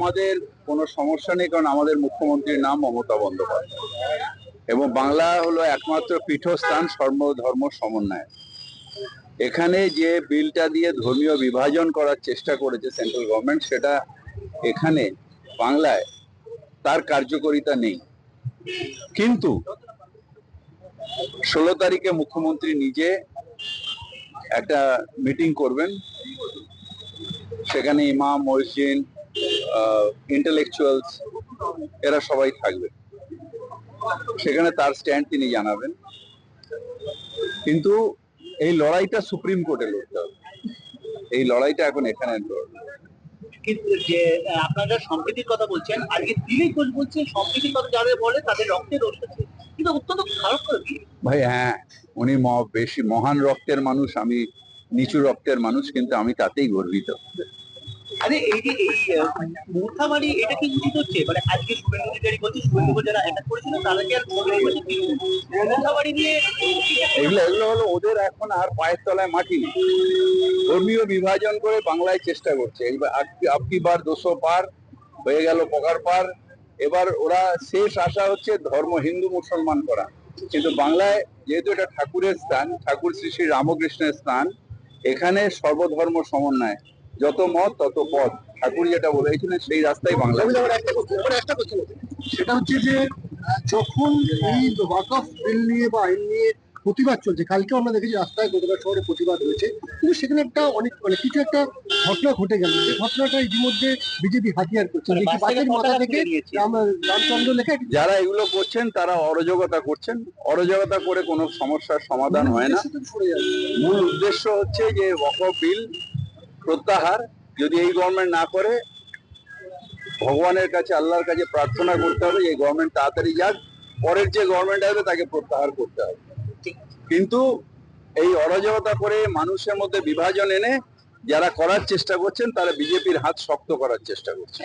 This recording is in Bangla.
আমাদের কোনো সমস্যা নেই, কারণ আমাদের মুখ্যমন্ত্রীর নাম মমতা বন্দ্যোপাধ্যায়। এবং বাংলা হলো একমাত্র পীঠস্থান সর্বধর্ম সমন্বয়। এখানে যে বিলটা দিয়ে ধর্মীয় বিভাজন করার চেষ্টা করেছে সেন্ট্রাল গভর্নমেন্ট, সেটা এখানে বাংলায় তার কার্যকারিতা নেই। কিন্তু ষোলো তারিখে মুখ্যমন্ত্রী নিজে একটা মিটিং করবেন। সেখানে ইমাম, মসজিদ ইন্টেলেকচুয়ালস এরা সবাই থাকবে। সেখানে তার স্ট্যান্ড তিনি জানাবেন। কিন্তু এই লড়াইটা সুপ্রিম কোর্টে লড়তে হবে। এই লড়াইটা এখন এখানে যে আপনারা সম্প্রীতির কথা বলছেন আজকে দিলীপ ঘোষ বলছে সম্প্রীতির কথা যাদের বলে তাদের রক্তে রোষ আছে কিন্তু অত্যন্ত খারাপ ভাই হ্যাঁ উনি ম- বেশি মহান রক্তের মানুষ আমি নিচু রক্তের মানুষ কিন্তু আমি তাতেই গর্বিত। আরে এই যে, এই এটা কি উচিত হচ্ছে মানে আজকে শুভেন্দু অধিকারী বলছে, শুভেন্দু যারা অ্যাটাক করেছিল তাদেরকে আর মূর্খাবাড়ি নিয়ে এগুলো এগুলো হলো ওদের এখন আর পায়ের তলায় মাটি নেই। ধর্মীয় বিভাজন করে বাংলায় চেষ্টা করছে। এইবার আপ- আপকি বার দুশো পার, হয়ে গেল পকার পার। এবার ওরা শেষ আশা হচ্ছে ধর্ম হিন্দু মুসলমান করা। কিন্তু বাংলায় যেহেতু এটা ঠাকুরের স্থান, ঠাকুর শ্রী শ্রী রামকৃষ্ণের স্থান, এখানে সর্বধর্ম সমন্বয়। যত মত তত পথ। ঠাকুর যেটা বলেছিলেন সেই রাস্তাই বাংলা। সেটা হচ্ছে যে যখন এই ওয়াকফ বিল নিয়ে বা আইন নিয়ে প্রতিবাদ চলছে কালকে আমরা দেখেছি রাস্তায় কলকাতা শহরে প্রতিবাদ হয়েছে কিন্তু সেখানে একটা অনেক মানে কিছু একটা ঘটনা ঘটে গেল। যে ঘটনাটা ইতিমধ্যে বিজেপি হাতিয়ার করছে। মানে মাথা থেকে রামচন্দ্র লেখা যারা এগুলো করছেন তারা অরাজকতা করছেন। অরাজকতা করে কোনো সমস্যার সমাধান হয় না। মূল উদ্দেশ্য হচ্ছে যে ওয়াকফ বিল প্রত্যাহার যদি এই গভর্নমেন্ট না করে, ভগবানের কাছে, আল্লাহর কাছে প্রার্থনা করতে হবে, এই গভর্নমেন্ট তাড়াতাড়ি যাক, পরের যে গভর্নমেন্ট আসবে তাকে প্রত্যাহার করতে হবে। কিন্তু এই অরাজকতা করে মানুষের মধ্যে বিভাজন এনে যারা করার চেষ্টা করছেন, তারা বিজেপির হাত শক্ত করার চেষ্টা করছে